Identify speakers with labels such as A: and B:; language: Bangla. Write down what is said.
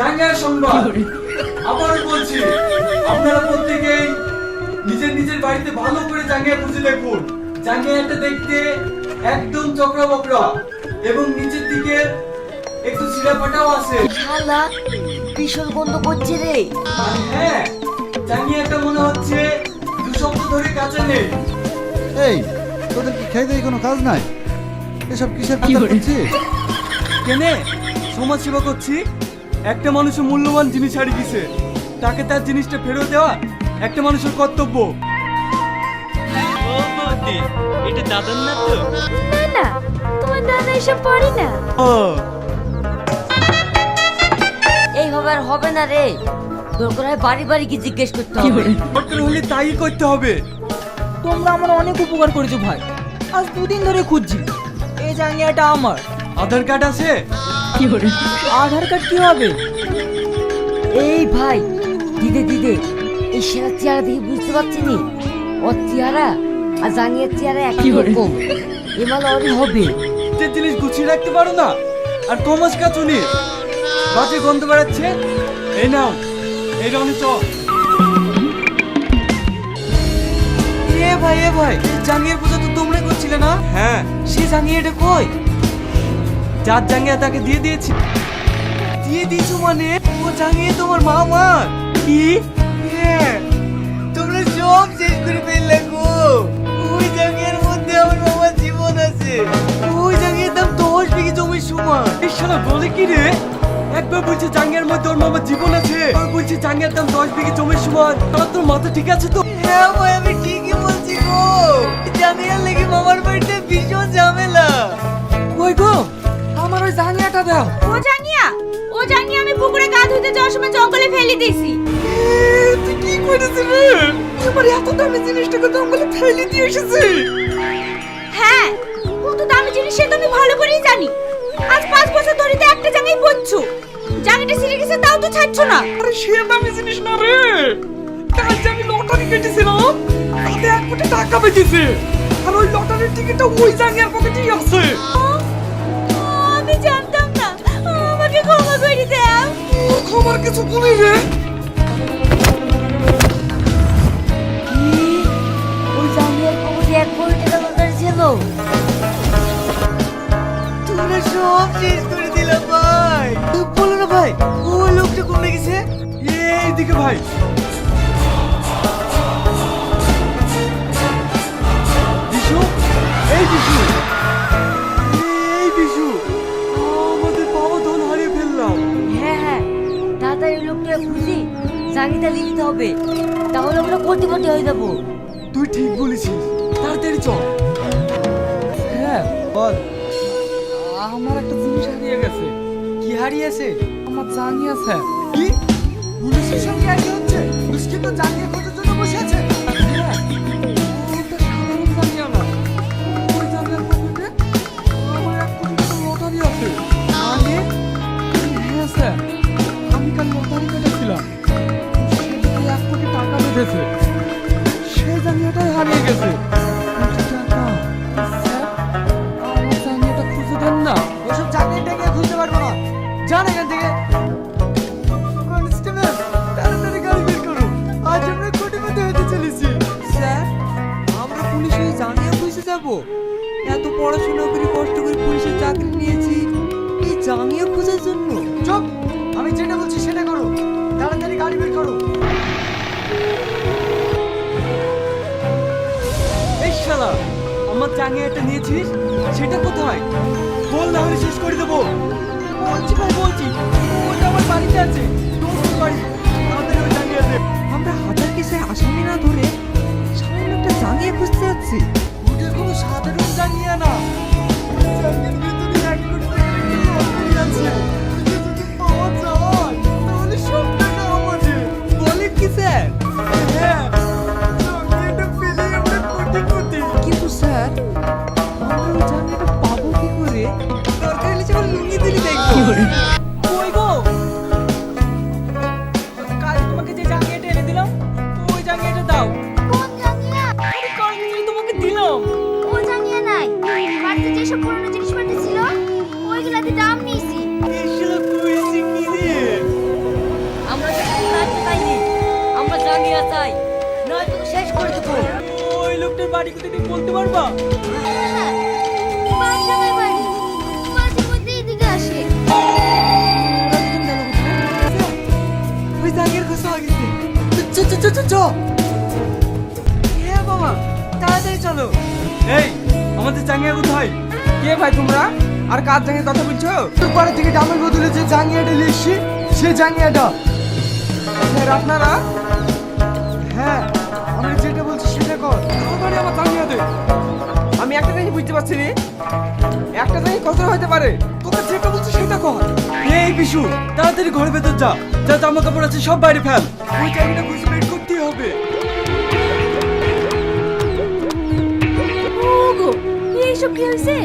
A: জাঙ্গিয়ার সংবাদ। আবারও বলছি আপনারা প্রত্যেকেই নিজের নিজের বাড়িতে ভালো করে জাঙ্গিয়া খুঁজে দেখুন। জাঙ্গিয়াটা দেখতে একদম চকরা বকরা এবং নিচের দিকে একটু সিরা ফাটাও আছে।
B: শালা ভীষণ গন্ধ করছে রে।
A: আর হ্যাঁ জাঙ্গিয়াটা মনে হচ্ছে দু সপ্তাহ ধরে কাঁচা নেই।
C: এই তোদের কি খেয়ে দেয় কোনো কাজ নাই? এসব কিসের কথা করছিস?
A: কেনে সমাজ সেবা করছি একটা মানুষের মূল্যবান জিনিস হারিয়ে দিছে তাকে তার জিনিসটা ফেরত দেওয়া একটা মানুষের কর্তব্য।
D: এটা দাদার না তো।
E: না না তোমার দাদা এসব পড়ে না।
A: ও।
B: এইভাবে আর হবে না রে। দরকার হয় বাড়ি বাড়ি কি জিজ্ঞেস করতে হবে।
A: দরকার হলে তাই করতে হবে?
F: তোমরা আমার অনেক উপকার করেছ ভাই। আজ দুদিন ধরে খুঁজছি। এই জাঙ্গিয়াটা আমার।
A: আধার কার্ড আছে?
F: আধার কার্ড কি হবে?
B: এই ভাই দিদে দিদে এই সেরা চেহারা দেখে বুঝতে পারছি নি? ওর চেহারা আর জাঙ্গিয়ার চেহারা একই রকম। এমাল অনেক হবে।
A: যে জিনিস গুছিয়ে রাখতে পারো না আর কমাস কাচুনি বাজে গন্ধ বেড়াচ্ছে। এই নাও এই রনি চ
F: এ ভাই এ ভাই জাঙ্গিয়ার পূজা তো তোমরাই করছিলে না?
A: হ্যাঁ।
F: সে জাঙ্গিয়াটা কই?
A: যার জাঙ্গিয়া তাকে দিয়ে দিয়েছি।
F: দিয়ে দিয়েছ মানে? ও জাঙ্গিয়ে তোমার মা আমার
A: কি?
F: হ্যাঁ তোমরা সব শেষ করে ফেললে গো। ওই জাঙ্গিয়ার মধ্যে আমার মামার জীবন আছে। ওই জাঙ্গিয়ার দাম দশ বিঘে জমির সমান।
A: এই শালা বলে কি রে? একবার বলছে জাঙ্গিয়ার মধ্যে ওর মামার জীবন আছে। আর বলছে জাঙ্গিয়ার দাম দশ বিঘে জমির সমান। তাহলে তোর মাথা ঠিক আছে তো?
F: হ্যাঁ ভাই আমি ঠিকই বলছি গো। জাঙ্গিয়ার লেগে মামার বাড়িতে ভীষণ ঝামেলা। ওই গো জাঙ্গিয়াটা দাও।
E: ও জাঙ্গিয়া ও জাঙ্গিয়া আমি পুকুরে গা ধুতে যাওয়ার সময় জঙ্গলে ফেলে দিয়েছি।
F: তুই কি করেছিস রে? আমার এত দামি জিনিসটাকে জঙ্গলে ফেলে দিয়ে এসেছি
E: হ্যাঁ কত দামি জিনিস সে তো আমি ভালো করেই জানি। আজ পাঁচ বছর ধরে তো একটা জাঙ্গিয়ে পড়ছো। জাঙ্গিটা ছিঁড়ে গেছে তাও তো ছাড়ছো না।
F: আরে সে দামি জিনিস না রে। কাল যে আমি লটারি কেটেছিলাম তাতে এক কোটি টাকা বেঁচেছে। আর ওই লটারির টিকিটটা ওই জাঙ্গিয়ার পকেটেই আছে। খবর কিছু বলি রে?
B: ওই জাঙ্গিয়ার পকেটে এক কোটি টাকা দরকার ছিল।
F: তোমরা সব শেষ করে দিলা ভাই। বলো না ভাই ওই লোকটা গেছে
A: এইদিকে ভাই। বিশু এই বিশু।
B: তাড়াতাড়ি লোকটা খুঁজি জাঙ্গিটা দিতে হবে তাহলে আমরা কোটিপতি হয়ে যাব।
A: তুই ঠিক বলেছিস। তাড়াতাড়ি চল।
F: হ্যাঁ বল। আমার একটা জিনিস হারিয়ে গেছে। কি হারিয়েছে? আমার স্যার কি? পুলিশের সঙ্গে আগে হচ্ছে? পুলিশকে তো জাঙ্গিয়া খোঁজার জন্য খুঁজতে পারব না। যান এখান থেকে। কনস্টেবল তাড়াতাড়ি গাড়ি বের করো। আজ আমরা কোটিপতি হতে চলেছি। স্যার আমরা পুলিশ জাঙ্গিয়া যাব। এত পড়াশোনা করে কষ্ট করে পুলিশের চাকরি নিয়েছি। এই জাঙ্গিয়া খোঁজার জন্য
A: শালা আমার জাঙ্গিয়াটা নিয়েছিস? সেটা কোথায়? বল না হলে শেষ করে দেবো।
F: বলছি ভাই, বলছি। ওটা আমার বাড়িতে আছে।
A: তোর বাড়ি। তাড়াতাড়ি ওই জাঙ্গিয়াতে
F: আমরা হাজার কেসে আসামি না ধরে সামান্য একটা জানিয়ে খুঁজতে যাচ্ছি।
D: বাড়ি কোথায় তুমি বলতে পারবা?
F: পাঁচজনের বাড়ি মাঝে মধ্যে এদিকে
G: ওই জাগের খোসা গেছে চ চ চ চ চ। হ্যাঁ বাবা তাড়াতাড়ি চলো।
A: এই আমাদের জাঙ্গিয়া কোথায়?
G: কে ভাই তোমরা? আর কার জাঙ্গিয়ে কথা বলছো? তোর পাড়া থেকে ডামের বদলে যে জাঙ্গিয়াটা সে আপনারা? হ্যাঁ। বুঝতে পারছি রে। একটা জায়গায় কথা হতে পারে? তোকে যেটা বলছি সেটা কর।
A: এই বিশু তাড়াতাড়ি ঘরের ভেতর যা। যা জামা কাপড় আছে সব বাইরে ফেল।
G: ওই জাঙ্গিটা খুঁজে বের করতেই হবে।
E: ওগো এইসব কি হয়েছে?